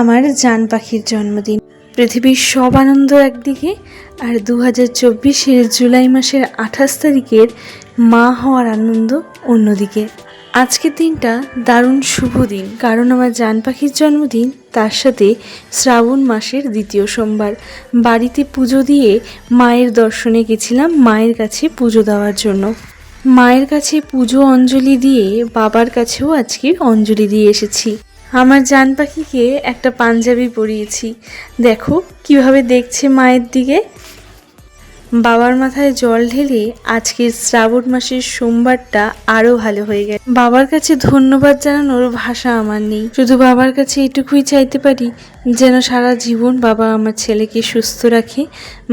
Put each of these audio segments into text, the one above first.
আমার জান পাখির জন্মদিন। পৃথিবীর সব আনন্দ একদিকে আর দু হাজার চব্বিশের জুলাই মাসের আঠাশ তারিখের মা হওয়ার আনন্দ অন্যদিকে। আজকের দিনটা দারুণ শুভ দিন, কারণ আমার জান পাখির জন্মদিন তার সাথে শ্রাবণ মাসের দ্বিতীয় সোমবার। বাড়িতে পুজো দিয়ে মায়ের দর্শনে গেছিলাম মায়ের কাছে পুজো দেওয়ার জন্য। মায়ের কাছে পুজো অঞ্জলি দিয়ে বাবার কাছেও আজকে অঞ্জলি দিয়ে এসেছি। আমার জান পাখিকে একটা পাঞ্জাবি পরিয়েছি। দেখো কীভাবে দেখছে মায়ের দিকে। বাবার মাথায় জল ঢেলে আজকের শ্রাবণ মাসের সোমবারটা আরও ভালো হয়ে গেছে বাবার কাছে ধন্যবাদ জানানোর ভাষা আমার নেই। শুধু বাবার কাছে এটুকুই চাইতে পারি, যেন সারা জীবন বাবা আমার ছেলেকে সুস্থ রাখে,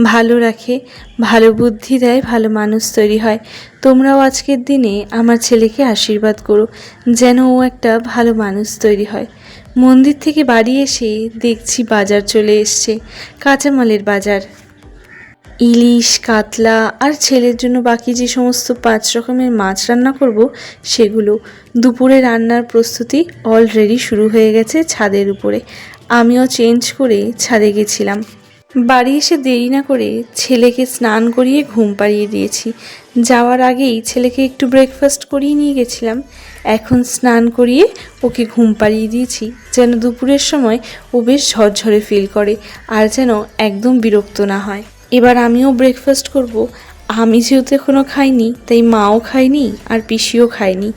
ভালো রাখে, ভালো বুদ্ধি দেয়, ভালো মানুষ তৈরি হয়। তোমরাও আজকের দিনে আমার ছেলেকে আশীর্বাদ করো, যেন ও একটা ভালো মানুষ তৈরি হয়। মন্দির থেকে বাড়ি এসে দেখছি বাজার চলে এসছে, কাঁচামালের বাজার। ইলিশ, কাতলা আর ছেলের জন্য বাকি যে সমস্ত পাঁচ রকমের মাছ রান্না করব, সেগুলো দুপুরে রান্নার প্রস্তুতি অলরেডি শুরু হয়ে গেছে ছাদের উপরে। আমিও চেঞ্জ করে ছাদে গেছিলাম। বাড়ি এসে দেরি না করে ছেলেকে স্নান করিয়ে ঘুম পাড়িয়ে দিয়েছি। যাওয়ার আগেই ছেলেকে একটু ব্রেকফাস্ট করিয়ে নিয়ে গেছিলাম। এখন স্নান করিয়ে ওকে ঘুম পাড়িয়ে দিয়েছি, যেন দুপুরের সময় ও বেশ ঝরঝরে ফিল করে, আর যেন একদম বিরক্ত না হয়। এবার আমিও ব্রেকফাস্ট করব। আমি যেহেতু এখনও খাইনি, তাই মাও খায়নি আর পিসিও খায়নি।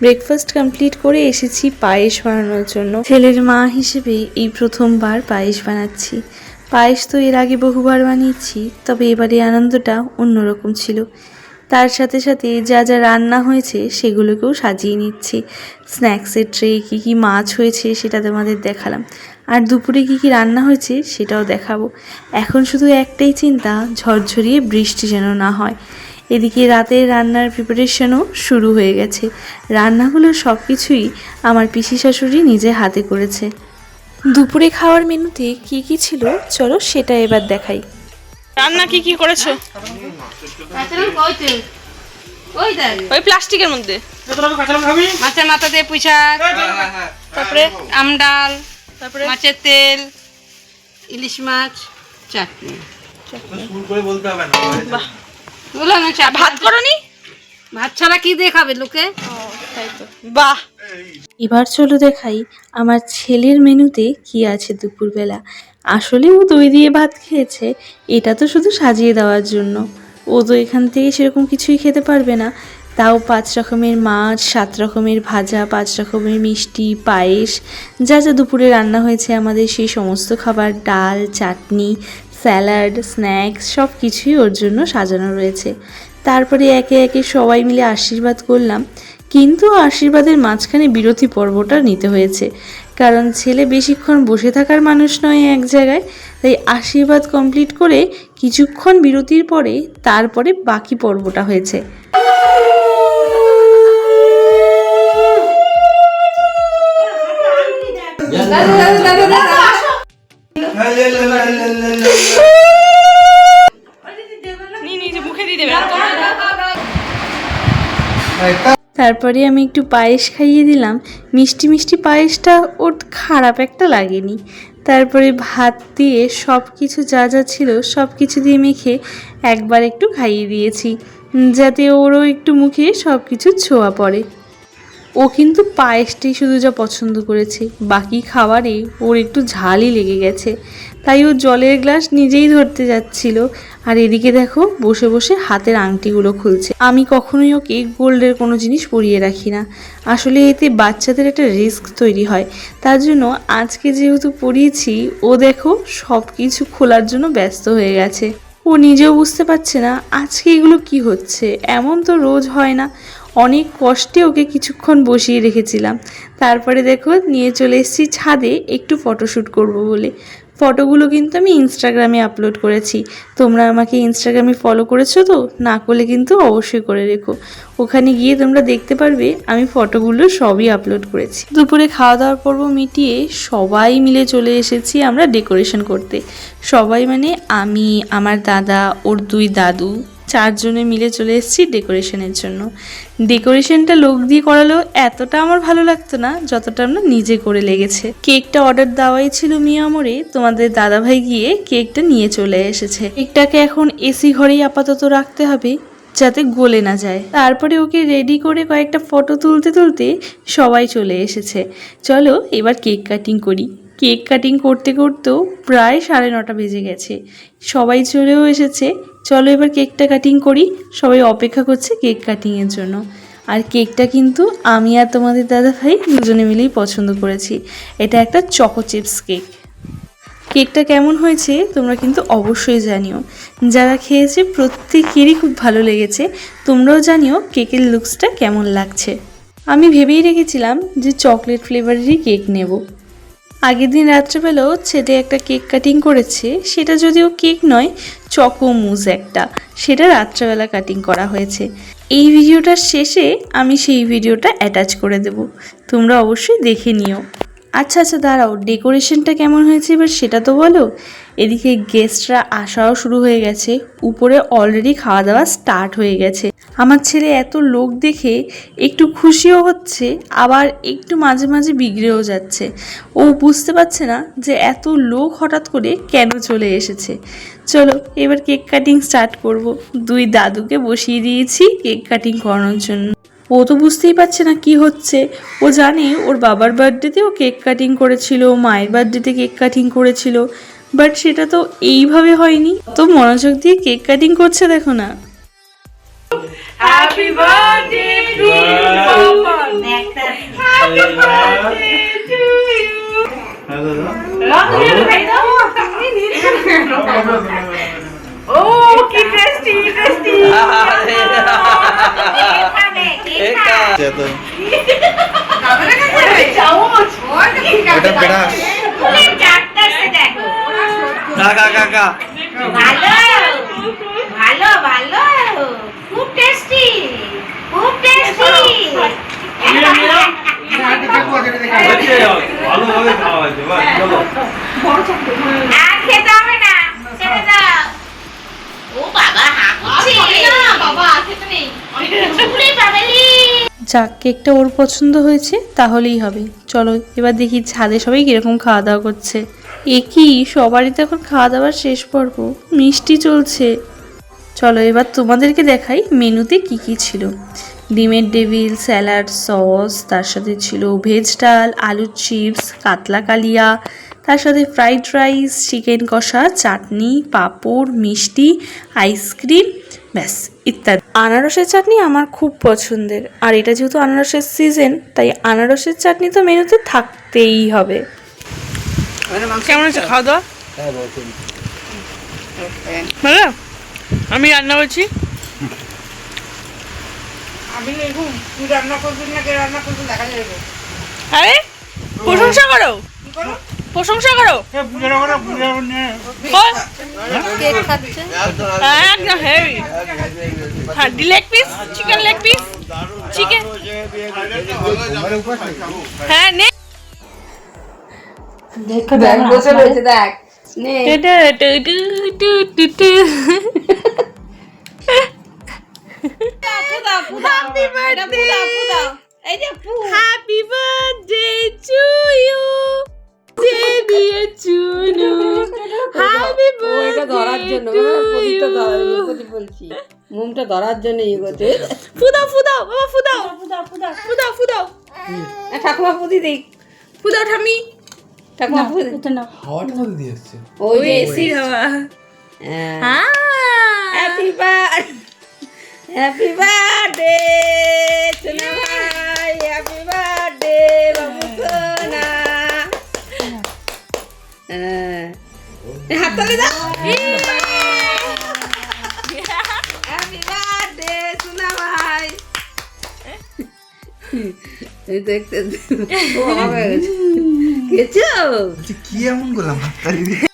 ব্রেকফাস্ট কমপ্লিট করে এসেছি পায়েস বানানোর জন্য। ছেলের মা হিসেবে এই প্রথমবার পায়েস বানাচ্ছি। পায়েস তো এর আগে বহুবার বানিয়েছি, তবে এবারে আনন্দটা অন্যরকম ছিল। তার সাথে সাথে যা যা রান্না হয়েছে সেগুলোকেও সাজিয়ে নিচ্ছি। স্ন্যাক্সের ট্রে কী কী মাছ হয়েছে সেটা তোমাদের দেখালাম। আর দুপুরে কী কী রান্না হয়েছে সেটাও দেখাবো। এখন শুধু একটাই চিন্তা, ঝরঝরিয়ে বৃষ্টি যেন না হয়। এদিকে রাতের রান্নার প্রিপারেশনও শুরু হয়ে গেছে। রান্নাগুলো সব কিছুই আমার পিসি শাশুড়ি নিজে হাতে করেছে। দুপুরে খাওয়ার মেনুতে কি কি ছিল? চলো সেটা এবার দেখাই। রান্না কি কি করেছ? ওই প্লাস্টিকের মধ্যে। মাছের মাথা দিয়ে পুঁই শাক তারপরে? আমডাল তারপরে? মাছের তেল ইলিশ মাছ চাটনি। ভাত করনি? ভাত ছাড়া কি দিয়ে খাবে লোকে? তাই বাহ। এবার চলো দেখাই আমার ছেলের মেনুতে কি আছে দুপুরবেলা। আসলে ও দই দিয়ে ভাত খেয়েছে, এটা তো শুধু সাজিয়ে দেওয়ার জন্য। ও তো এখান থেকে সেরকম কিছুই খেতে পারবে না। তাও পাঁচ রকমের মাছ, সাত রকমের ভাজা, পাঁচ রকমের মিষ্টি, পায়েস, যা যা দুপুরে রান্না হয়েছে আমাদের সেই সমস্ত খাবার, ডাল, চাটনি, স্যালাড, স্ন্যাক্স সব কিছুই ওর জন্য সাজানো রয়েছে। তারপরে একে একে সবাই মিলে আশীর্বাদ করলাম, কিন্তু আশীর্বাদের মাঝখানে বিরতি পর্বটা নিতে হয়েছে। কারণ ছেলে বেশিক্ষণ বসে থাকার মানুষ নয় এক জায়গায় তাই আশীর্বাদ কমপ্লিট করে কিছুক্ষণ বিরতির পরে তারপরে বাকি পর্বটা হয়েছে তারপরে আমি একটু পায়েস খাইয়ে দিলাম। মিষ্টি মিষ্টি পায়েসটা ওর খারাপ একটা লাগেনি। তারপরে ভাত দিয়ে সব কিছু যা যা ছিল সব কিছু দিয়ে মেখে একবার একটু খাইয়ে দিয়েছি, যাতে ওরও একটু মুখে সব কিছু ছোঁয়া পড়ে। ও কিন্তু পায়েসটাই শুধু যা পছন্দ করেছে, বাকি খাবারে ওর একটু ঝালই লেগে গেছে। তাই ও জলের গ্লাস নিজেই ধরতে যাচ্ছিল। আর এদিকে দেখো, বসে বসে হাতের আংটিগুলো খুলছে। আমি কখনোই ওকে গোল্ডের কোনো জিনিস পরিয়ে রাখি না। আসলে এতে বাচ্চাদের একটা রিস্ক তৈরি হয়। তার জন্য আজকে যেহেতু পরিয়েছি ও দেখো সব কিছু খোলার জন্য ব্যস্ত হয়ে গেছে। ও নিজেও বুঝতে পারছে না, আজকে এগুলো কি হচ্ছে? এমন তো রোজ হয় না। অনেক কষ্টে ওকে কিছুক্ষণ বসিয়ে রেখেছিলাম। তারপরে দেখো, নিয়ে চলে এসেছি ছাদে একটু ফটোশ্যুট করব বলে। ফটোগুলো কিন্তু আমি ইনস্টাগ্রামে আপলোড করেছি। তোমরা আমাকে ইনস্টাগ্রামে ফলো করেছ তো? না করলে কিন্তু অবশ্যই করে রেখো। ওখানে গিয়ে তোমরা দেখতে পারবে, আমি ফটোগুলো সবই আপলোড করেছি। দুপুরে খাওয়া দাওয়ার পর্ব মিটিয়ে সবাই মিলে চলে এসেছি আমরা ডেকোরেশন করতে। সবাই মানে আমি, আমার দাদা, ওর দুই দাদু চারজনে মিলে চলে এসেছি ডেকোরেশনের জন্য। ডেকোরেশনটা লোক দিয়ে করালেও এতটা আমার ভালো লাগতো না যতটা আমরা নিজে করে লেগেছে। কেকটা অর্ডার দেওয়াই ছিল মিয়া মিয়ামরে তোমাদের দাদাভাই গিয়ে কেকটা নিয়ে চলে এসেছে। কেকটাকে এখন এসি ঘরেই আপাতত রাখতে হবে যাতে গলে না যায়। তারপরে ওকে রেডি করে কয়েকটা ফটো তুলতে তুলতে সবাই চলে এসেছে। চলো এবার কেক কাটিং করি। কেক কাটিং করতে করতেও প্রায় সাড়ে নটা বেজে গেছে। সবাই চলেও এসেছে। চলো এবার কেকটা কাটিং করি। সবাই অপেক্ষা করছে কেক কাটিংয়ের জন্য। আর কেকটা কিন্তু আমি আর তোমাদের দাদা ভাই দুজনে মিলেই পছন্দ করেছি। এটা একটা চকো চিপস কেক কেকটা কেমন হয়েছে তোমরা কিন্তু অবশ্যই জানিও। যারা খেয়েছে প্রত্যেকেরই খুব ভালো লেগেছে। তোমরাও জানিও কেকের লুকসটা কেমন লাগছে। আমি ভেবেই রেখেছিলাম যে চকলেট ফ্লেভারেরই কেক নেব। আগের দিন রাত্রেবেলাও ছেলে একটা কেক কাটিং করেছে। সেটা যদিও কেক নয়, চকো মুজ একটা। সেটা রাত্রেবেলা কাটিং করা হয়েছে। এই ভিডিওটার শেষে আমি সেই ভিডিওটা অ্যাটাচ করে দেব। তোমরা অবশ্যই দেখে নিও। আচ্ছা আচ্ছা দাঁড়াও, ডেকোরেশনটা কেমন হয়েছে এবার সেটা তো বলো? এদিকে গেস্টরা আসাও শুরু হয়ে গেছে, উপরে অলরেডি খাওয়া দাওয়া স্টার্ট হয়ে গেছে। আমার ছেলে এত লোক দেখে একটু খুশিও হচ্ছে, আবার একটু মাঝে মাঝে বিগড়েও যাচ্ছে। ও বুঝতে পারছে না যে এত লোক হঠাৎ করে কেন চলে এসেছে। চলো, এবার কেক কাটিং স্টার্ট করব। দুই দাদুকে বসিয়ে দিয়েছি কেক কাটিং করানোর জন্য। ও তো বুঝতেই পারছে না কি হচ্ছে। ও জানে ওর বাবার বার্থডেতে ও কেক কাটিং করেছিল মায়ের বার্থডেতে কেক কাটিং করেছিল বাট সেটা তো এইভাবে হয়নি। তো মনোযোগ দিয়ে কেক কাটিং করছে দেখো না। এটা পেড়াস কাকা কাকা ভালো ভালো ভালো। খুব টেস্টি খুব টেস্টি ভালোভাবে খাওয়া হয়েছে বাস চলো আর খেতে হবে না ছেড়ে দাও। ও বাবা হাঁকছে বাবা খেতে নেই। চুলে পাবেলি যাক কেকটা ওর পছন্দ হয়েছে, তাহলেই হবে। চলো, এবার দেখি ছাদে সবাই কীরকম খাওয়া দাওয়া করছে। এ কি সবারই তো এখন খাওয়া দাওয়ার শেষ পর্ব। মিষ্টি চলছে। চলো, এবার তোমাদেরকে দেখাই মেনুতে কি কি ছিল। ডিমের ডেভিল স্যালাড, সস, তার সাথে ছিল ভেজ ডাল, আলুর চিপস, কাতলা কালিয়া, তার সাথে ফ্রাইড রাইস, চিকেন কষা, চাটনি, পাঁপড়, মিষ্টি, আইসক্রিম, ব্যাস, ইত্যাদি। আনারসের চাটনি আমার খুব পছন্দের। আর এটা যেহেতু আনারসের সিজন তাই আনারসের চাটনি তো মেনুতে থাকতেই হবে। কেমন হচ্ছে খাওয়া দাওয়া? ভালো আমি রান্না করছি আমি দেখুন তুই রান্না করবি না কে রান্না করবি দেখা যাবে। আরে প্রশংসা করো। প্রশংসা করো? বল। করো। একদম হেভি হ্যাঁ leg piece chicken leg piece chicken হ্যাঁ নে। দেখ বসে রয়েছে দেখ। নে। টু টু টু টু টু টু। হ্যাপি বার্থডে এই যে পু। হ্যাপি বার্থডে ওইটা ধরার জন্য প্রদীপটা ধরার জন্য প্রদীপ বলছি মুমটা ধরার জন্য ইয়ে করছে ফুদাও ফুদাও বাবা ফুদাও। ফুদাও ফুদাও ফুদাও। ফুদাও ঠাকুমা পুদি দিক ফুদাও ঠামি ঠাকুমা পুদি হাওয়াটা কোথা দিয়ে এসছে। ওই যে এসির হাওয়া হ্যাঁ। হ্যাপি বার হ্যাপি বার্থডে সোনা হাত তালি দাও। হ্যাপি বার্থডে সোনা ভাই এই দেখতে ও হয়ে গেছে। কি এমন করলাম হাততালি দিয়ে?